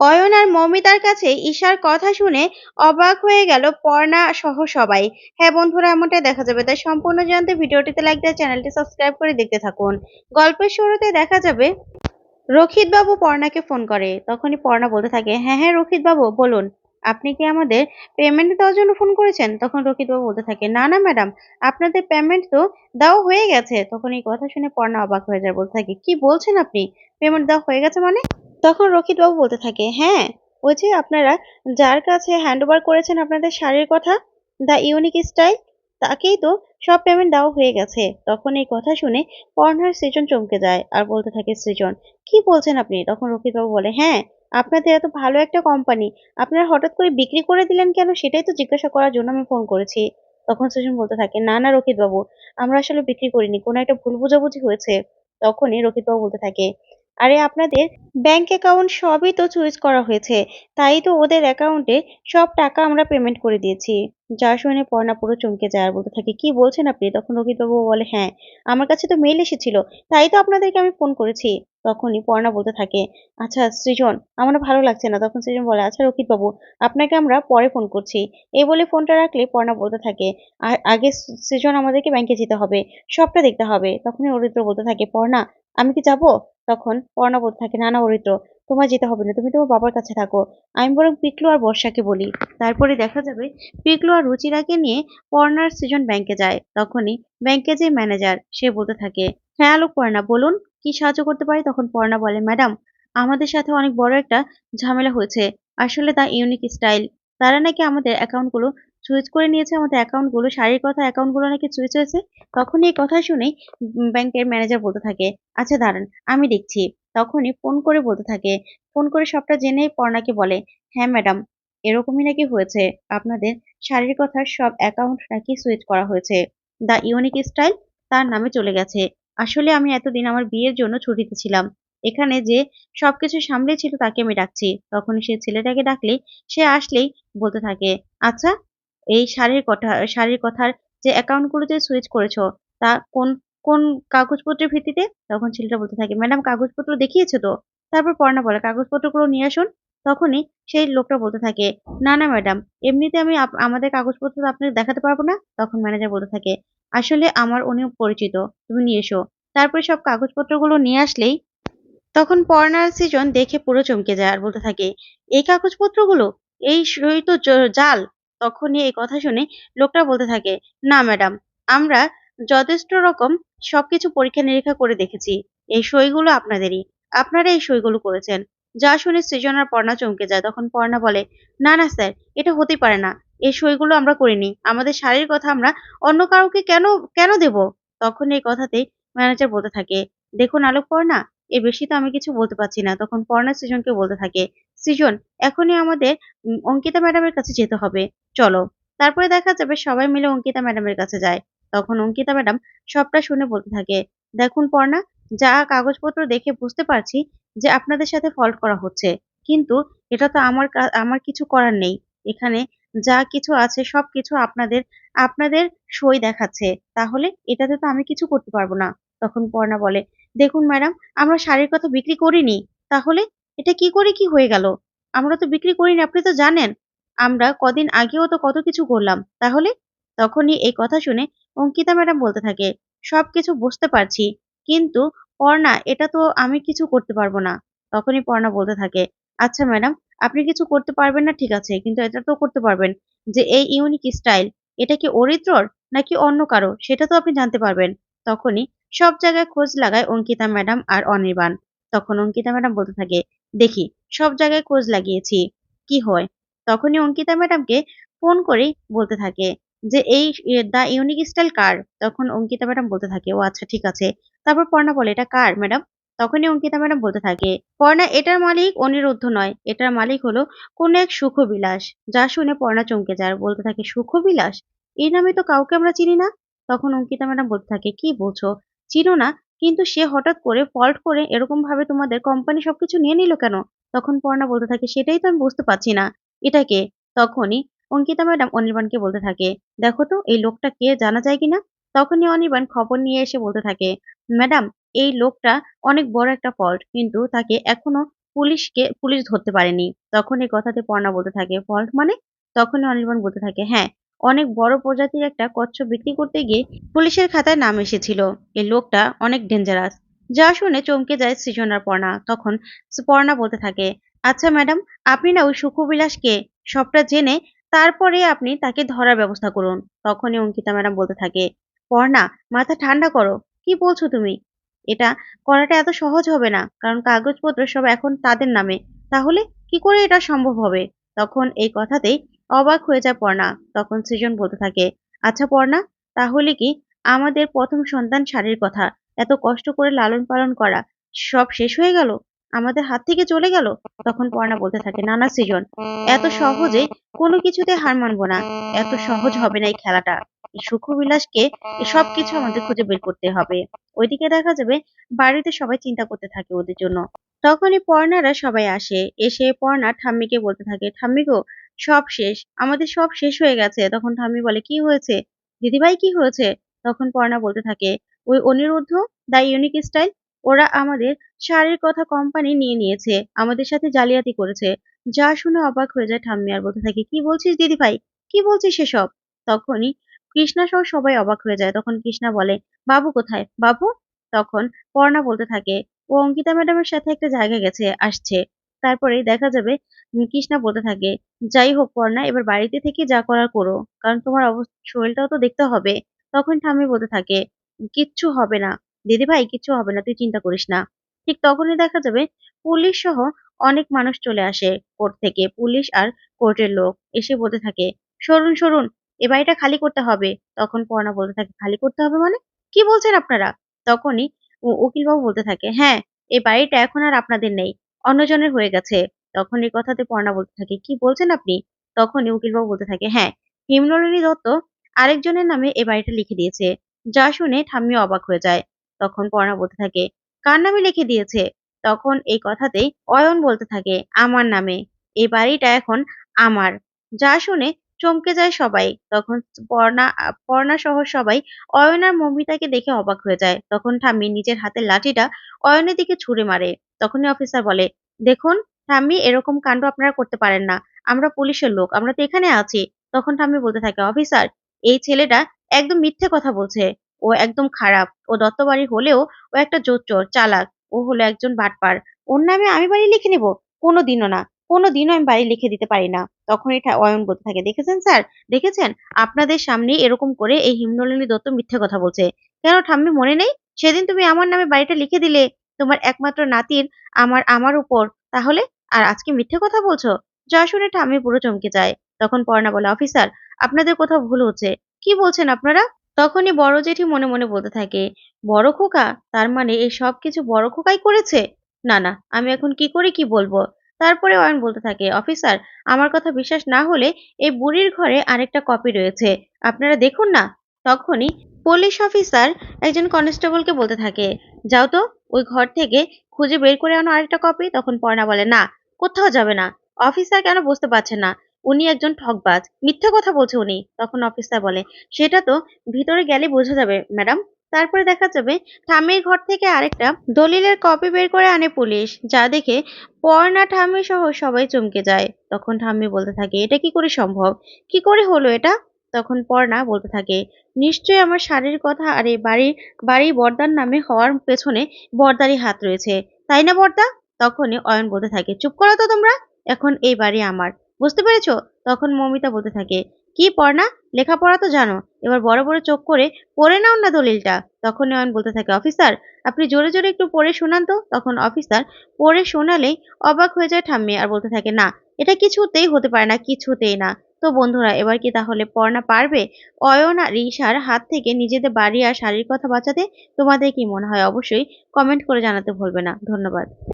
অয়ন আর মমিতার কাছে ঈশার কথা শুনে অবাক হয়ে গেল পর্ণা সহ সবাই। হ্যাঁ বন্ধুরা এমনটাই দেখা যাবে। তাই সম্পূর্ণ জানতে ভিডিওটিতে লাইক দিয়ে চ্যানেলটি সাবস্ক্রাইব করে দেখতে থাকুন। গল্পের শুরুতে দেখা যাবে রক্ষিত বাবু পর্ণাকে ফোন করে। তখনই পর্ণা বলতে থাকে হ্যাঁ হ্যাঁ রক্ষিত বাবু বলুন, আপনি কি আমাদের পেমেন্ট দেওয়ার জন্য ফোন করেছেন? তখন রক্ষিত বাবু বলতে থাকে, না না ম্যাডাম আপনাদের পেমেন্ট তো দেওয়া হয়ে গেছে। তখন এই কথা শুনে পর্ণা অবাক হয়ে যায়, বলতে থাকে, কি বলছেন আপনি? পেমেন্ট দেওয়া হয়ে গেছে মানে? তখন রক্ষিত বাবু বলতে থাকে হ্যাঁ ওই যে আপনারা যার কাছে হ্যান্ড ওভার করেছেন আপনাদের শাড়ির কথা দ্য ইউনিক স্টাইল তাকেই তো সব পেমেন্ট দেওয়া হয়ে গেছে। তখন এই কথা শুনে পর্ণার সৃজন চমকে যায় আর বলতে থাকে, সৃজন, কি বলছেন আপনি? তখন রক্ষিত বাবু বলে হ্যাঁ আপনাদের এত ভালো একটা কোম্পানি আপনারা হঠাৎ করে বিক্রি করে দিলেন কেন সেটাই তো জিজ্ঞাসা করার জন্য আমি ফোন করেছি। তখন সৃজন বলতে থাকে, না না রক্ষিত বাবু আমরা আসলে বিক্রি করিনি, কোনো একটা ভুল বোঝাবুঝি হয়েছে। তখনই রক্ষিত বাবু বলতে থাকে আরে আপনাদের ব্যাংক অ্যাকাউন্ট সবই তো চুজ করা হয়েছে। তাই তো ওদের অ্যাকাউন্টে সব টাকা আমরা পেমেন্ট করে দিয়েছি। যা শুনে পর্ণা পুরো চমকে যায় আর বলতে থাকে, কি বলছেন আপনি? তখন রকিতবাবু বলে হ্যাঁ আমার কাছে তো মেল এসেছিল, তাই তো আপনাদেরকে আমি ফোন করেছি। তখনই পর্ণা বলতে থাকে আচ্ছা সৃজন, আমার ভালো লাগছে না। তখন সৃজন বলে আচ্ছা রকিতবাবু আপনাকে আমরা পরে ফোন করছি। এই বলে ফোনটা রাখলে পর্ণা বলতে থাকে আগে সৃজন আমাদেরকে ব্যাংকে যেতে হবে, সবটা দেখতে হবে। তখনই অরিত্র বলতে থাকে, পর্ণা আমি কি যাব? তখন পর্ণা থাকে নানা অরিত্র তোমার যেতে হবে না, তুমি তোমার বাবার কাছে থাকো। আমি বরং পিকলু আর বর্ষাকে বলি। তারপরে দেখা যাবে পিকলু আর রুচিরাকে নিয়ে পর্ণার সৃজন ব্যাংকে যায়। তখনই ব্যাংকে যে ম্যানেজার, সে বলতে থাকে হ্যাঁ আলোক পর্ণা, বলুন, কি সাহায্য করতে পারি? তখন পর্ণা বলে, ম্যাডাম, আমাদের সাথে অনেক বড় একটা ঝামেলা হয়েছে। আসলে তা ইউনিক স্টাইল। তারা নাকি আমাদের অ্যাকাউন্টগুলো সুইচ করে নিয়েছে আমাদের অ্যাকাউন্টগুলো শাড়ির কথা অ্যাকাউন্টগুলো নাকি সুইচ হয়েছে, তখনই এই কথা শুনেই ব্যাংকের ম্যানেজার বলতে থাকে আচ্ছা দাঁড়ান, আমি দেখছি। তখনই ফোন করে বলতে থাকে ফোন করে সবটা জেনেই পর্ণাকে বলে হ্যাঁ ম্যাডাম এরকমই নাকি হয়েছে, আপনাদের শাড়ির কথার সব অ্যাকাউন্ট নাকি সুইচ করা হয়েছে। দ্য ইউনিক স্টাইল তার নামে চলে গেছে। আসলে আমি এতদিন আমার বিয়ের জন্য ছুটিতে ছিলাম। এখানে যে সবকিছু সামলে ছিল তাকে আমি ডাকছি। তখন সে ছেলেটাকে ডাকলে সে আসলেই বলতে থাকে আচ্ছা এই শাড়ির কথা, শাড়ির কথার যে অ্যাকাউন্টগুলোতে সুইচ করেছ, তা কোন কোন কাগজপত্রের ভিত্তিতে? তখন ছেলেটা বলতে থাকে, ম্যাডাম, কাগজপত্র দেখিয়েছে তো? তারপর পর্ণা বলে, কাগজপত্রগুলো নিয়ে আসুন। তখনই সেই লোকটা বলতে থাকে, না না, ম্যাডাম, এমনিতে আমি আমাদের কাগজপত্র আপনাকে দেখাতে পারব না? তখন ম্যানেজার বলতে থাকে, আসলে আমার উনি পরিচিত, তুমি নিয়ে এসো। তারপরে সব কাগজপত্রগুলো নিয়ে আসলেই তখন পর্ণার সিজন দেখে পুরো চমকে যায় আর বলতে থাকে, এই কাগজপত্রগুলো? এই তো জাল তখনই এই কথা শুনে লোকটা বলতে থাকে, না, ম্যাডাম, আমরা যথেষ্ট রকম সবকিছু পরীক্ষা নিরীক্ষা করে দেখেছি। এই সইগুলো আপনাদেরই। আপনারা এই সইগুলো করেছেন। যা শুনে সৃজনার পর্ণা চমকে যায়। তখন পর্ণা বলে, না না, স্যার, এটা হতেই পারে না। এই সইগুলো আমরা করিনি। আমাদের শাড়ির কথা আমরা অন্য কাউকে কেন কেন দেব? তখন এই কথাতেই ম্যানেজার বলতে থাকে, দেখুন আলোক পর্ণা এর বেশি তো আমি কিছু বলতে পারছি না। তখন পর্ণা সৃজনকে বলতে থাকে সৃজন, এখনই আমাদের অঙ্কিতা ম্যাডামের কাছে যেতে হবে। চলো। তারপরে দেখা যাবে সবাই মিলে অঙ্কিতা ম্যাডামের কাছে যায়। তখন অঙ্কিতা ম্যাডাম সবটা শুনে বলতে থাকে, দেখুন পর্ণা, যা কাগজপত্র দেখে বুঝতে পারছি যে আপনাদের সাথে ফল্ট করা হচ্ছে। কিন্তু এটা তো আমার আমার কিছু করার নেই। এখানে যা কিছু আছে সব কিছু আপনাদের আপনাদের সই দেখাচ্ছে। তাহলে এটাতে তো আমি কিছু করতে পারব না। তখন পর্ণা বলে, দেখুন ম্যাডাম, আমরা শাড়ির কথা বিক্রি করিনি। তাহলে এটা কি করে কি হয়ে গেল? আমরা তো বিক্রি করিনি, আপনি তো জানেন। আমরা কদিন আগেও তো কত কিছু করলাম। তাহলে? তখনই এই কথা শুনে অঙ্কিতা ম্যাডাম বলতে থাকে সব কিছু বুঝতে পারছি, কিন্তু পর্ণা, এটা তো আমি কিছু করতে পারব না। তখনই পর্ণা বলতে থাকে আচ্ছা ম্যাডাম, আপনি কিছু করতে পারবেন না, ঠিক আছে, কিন্তু এটা তো করতে পারবেন। যে এই ইউনিক স্টাইল এটা কি অরিত্রর, নাকি অন্য কারও সেটা তো আপনি জানতে পারবেন। তখনই সব জায়গায় খোঁজ লাগায় অঙ্কিতা ম্যাডাম আর অনির্বাণ। তখন অঙ্কিতা ম্যাডাম বলতে থাকে দেখি, সব জায়গায় খোঁজ লাগিয়েছি। কি হয়? তখনই অঙ্কিতা ম্যাডামকে ফোন করেই বলতে থাকে যে, এই দ্য ইউনিক স্টাইল কার? তখন অঙ্কিতা ম্যাডাম বলতে থাকে, ও আচ্ছা ঠিক আছে। তারপর পর্ণা বলে, এটা কার, ম্যাডাম? তখনই অঙ্কিতা ম্যাডাম বলতে থাকে, পর্ণা, এটার মালিক অনিরুদ্ধ নয়। এটার মালিক হলো কোন এক সুখবিলাস, যা শুনে পর্ণা চমকে যায়। বলতে থাকে, সুখবিলাস? এই নামে তো কাউকে আমরা চিনি না? তখন অঙ্কিতা ম্যাডাম বলতে থাকে, কি বলছো? চিনো না? কিন্তু সে হঠাৎ করে ফল্ট করে এরকম ভাবে তোমাদের কোম্পানি সবকিছু নিয়ে নিল কেন? তখন পর্ণা বলতে থাকে, সেটাই তো আমি বুঝতে পারছি না। এটাকে তখনই অঙ্কিতা ম্যাডাম অনির্বাণকে বলতে থাকে, দেখো তো, এই লোকটা কে, জানা যায় কিনা? তখনই অনির্বাণ খবর নিয়ে এসে বলতে থাকে, ম্যাডাম, এই লোকটা অনেক বড় একটা ফল্ট কিন্তু তাকে এখনও পুলিশকে, পুলিশ ধরতে পারেনি। তখন এই কথাতে পর্ণা বলতে থাকে ফল্ট মানে? তখনই অনির্বাণ বলতে থাকে হ্যাঁ অনেক বড় প্রজাতির একটা কচ্ছপ বিক্রি করতে গিয়ে পুলিশের খাতায় নাম এসেছিল। এই লোকটা অনেক ডেঞ্জারাস যা শুনে চমকে যায় সৃজন আর পর্ণা। তখন পর্ণা বলতে থাকে আচ্ছা ম্যাডাম আপনি না ওই সুখবিলাসকে সবটা জেনে তারপরে আপনি তাকে ধরার ব্যবস্থা করুন। তখনই অঙ্কিতা ম্যাডাম বলতে থাকে, পর্ণা, মাথা ঠান্ডা করো। কি বলছো তুমি? এটা করাটা এত সহজ হবে না, কারণ কাগজপত্র সব এখন তাদের নামে। তাহলে কি করে এটা সম্ভব হবে? তখন এই কথাতেই অবাক হয়ে যায় পর্ণা। তখন সৃজন বলতে থাকে আচ্ছা পর্ণা, তাহলে কি আমাদের প্রথম সন্তান শাড়ির কথা, এত কষ্ট করে লালন পালন করা সব শেষ হয়ে গেল? আমাদের হাত থেকে চলে গেল? তখন পর্ণা বলতে থাকে নানা সৃজন, এত সহজে কোনো কিছুতে হার মানবো না। এত সহজ হবে না এই খেলাটা। সুখবিলাসকে সব কিছু আমাদের খুঁজে বের করতে হবে। ওইদিকে দেখা যাবে বাড়িতে সবাই চিন্তা করতে থাকে ওদের জন্য। তখনই পর্ণারা সবাই আসে। এসে পর্ণা ঠাম্মিকে বলতে থাকে, ঠাম্মি গো সব শেষ। আমাদের সব শেষ হয়ে গেছে। তখন ঠাম্মি বলে, কি হয়েছে? দিদিভাই কি হয়েছে? তখন পর্ণা বলতে থাকে, ওই অনিরুদ্ধ, দ্য ইউনিক স্টাইল, ওরা আমাদের শাড়ির কথা কোম্পানি নিয়ে নিয়েছে। আমাদের সাথে জালিয়াতি করেছে। যা শুনে অবাক হয়ে যায় ঠাম্মি আর বলতে থাকে, কি বলছিস দিদিভাই? কি বলছিস সেসব? তখনই কৃষ্ণা সহ সবাই অবাক হয়ে যায়। তখন কৃষ্ণা বলে, বাবু কোথায়? বাবু? তখন পর্ণা বলতে থাকে, ও অঙ্কিতা ম্যাডামের সাথে একটা জায়গায় গেছে, আসছে। তারপরে দেখা যাবে কৃষ্ণা বলতে থাকে, যাই হোক পর্ণা এবার বাড়িতে থেকে যা করার করো, কারণ তোমার শরীরটাও তো দেখতে হবে। তখন ঠাম্মি বলতে থাকে, কিচ্ছু হবে না দিদি ভাই কিচ্ছু হবে না, তুই চিন্তা করিস না। ঠিক তখনই দেখা যাবে, পুলিশ সহ অনেক মানুষ চলে আসে কোর্ট থেকে, পুলিশ আর কোর্টের লোক এসে বলতে থাকে, সরুন সরুন, এ বাড়িটা খালি করতে হবে। তখন পর্ণা বলতে থাকে, খালি করতে হবে মানে? কি বলছেন আপনারা? তখনই উকিলবাবু বলতে থাকে হ্যাঁ এই বাড়িটা এখন আর আপনাদের নেই। অন্যজনের হয়ে গেছে। তখন এই কথাতে পর্ণা বলতে থাকে, কি বলছেন আপনি? তখনই উকিলবাবু বলতে থাকে হ্যাঁ হিমনলিনী দত্ত আরেকজনের নামে এ বাড়িটা লিখে দিয়েছে, যা শুনে ঠাম্মি অবাক হয়ে যায়। তখন পর্ণা বলতে থাকে, কার নামে লিখে দিয়েছে? তখন এই কথাতেই অয়ন বলতে থাকে, আমার নামে। এই বাড়িটা এখন আমার। যা শুনে চমকে যায় সবাই। তখন পর্ণা পর্ণা সহ সবাই অয়ন আর মমিতাকে দেখে অবাক হয়ে যায়। তখন ঠাম্মি নিজের হাতের লাঠিটা অয়নের দিকে ছুঁড়ে মারে। তখনই অফিসার বলে, দেখুন, ঠাম্মি, এরকম কাণ্ড আপনারা করতে পারেন না। আমরা পুলিশের লোক, আমরা তো এখানে আছি। তখন ঠাম্মি বলতে থাকে, অফিসার, এই ছেলেটা একদম মিথ্যে কথা বলছে। ও একদম খারাপ। ও দত্তবাড়ি হলেও ও একটা জোচ্চোর চালাক। ও হলো একজন বাটপার। ওর নামে আমি বাড়ি লিখে নেব? কোনো দিনও না। কোনো দিনও আমি বাড়ি লিখে দিতে পারি না। তখন এটা অয়ন বলতে থাকে, দেখেছেন স্যার? দেখেছেন? আপনাদের সামনে এরকম করে এই হিমনলিনী দত্ত মিথ্যে কথা বলছে। কেন ঠাম্মি, মনে নেই? সেদিন তুমি আমার নামে বাড়িটা লিখে দিলে। তোমার একমাত্র নাতির আমার আমার উপর, তাহলে? আর আজকে মিথ্যে কথা বলছো? যা শুনে ঠাম্মি পুরো চমকে যায়। তখন পর্ণা বলে, অফিসার, আপনাদের কোথাও ভুল হচ্ছে। কি বলছেন আপনারা? তখনই বড় জেঠি মনে মনে বলতে থাকে, বড় খোকা? তার মানে এই সব কিছু বড় খোকাই করেছে? না না, আমি এখন কি করে, কি বলব? তারপরে অয়ন বলতে থাকে, অফিসার, আমার কথা বিশ্বাস না হলে এই বুড়ির ঘরে আরেকটা কপি রয়েছে। আপনারা দেখুন না? তখনই পুলিশ অফিসার একজন কনস্টেবলকে বলতে থাকে যাও তো, ওই ঘর থেকে খুঁজে বের করে আনো আরেকটা কপি তখন পর্ণা বলে, না, কোথাও যাবে না। অফিসার কেন বুঝতে পারছে না? উনি একজন ঠকবাজ মিথ্যে কথা বলছে উনি। তখন অফিসার বলে, সেটা তো ভিতরে গেলে বোঝা যাবে ম্যাডাম তারপরে দেখা যাবে, ঠাম্মির ঘর থেকে আরেকটা দলিলের কপি বের করে আনে পুলিশ, যা দেখে পর্ণা ঠাম্মি সহ সবাই চমকে যায়। তখন ঠাম্মি বলতে থাকে, এটা কি করে সম্ভব? কি করে হলো এটা? তখন পর্ণা বলতে থাকে, নিশ্চয়ই আমার শাড়ির কথা আর এই বাড়ির বাড়ি বর্দার নামে হওয়ার পেছনে বর্দারই হাত রয়েছে, তাই না বর্দা? তখনই অয়ন বলতে থাকে, চুপ করো তো তোমরা, এখন এই বাড়ি আমার। বুঝতে পেরেছ? তখন মমিতা বলতে থাকে, কি পড়না লেখাপড়া তো জানো, এবার বড় বড় চোখ করে পড়ে নাও না দলিলটা। তখন অয়ন বলতে থাকে, অফিসার, আপনি জোরে জোরে একটু পড়ে শোনান তো। তখন অফিসার, পড়ে শোনালেই অবাক হয়ে যায় ঠাম্মি। আর বলতে থাকে, না, এটা কিছুতেই হতে পারে না, কিছুতেই না। তো বন্ধুরা, এবার কি তাহলে পড়না পারবে? অয়ন আর ঈশার হাত থেকে নিজেদের বাড়ি আর শাড়ির কথা বাঁচাতে তোমাদের কি মনে হয়? অবশ্যই কমেন্ট করে জানাতে ভুলবে না। ধন্যবাদ।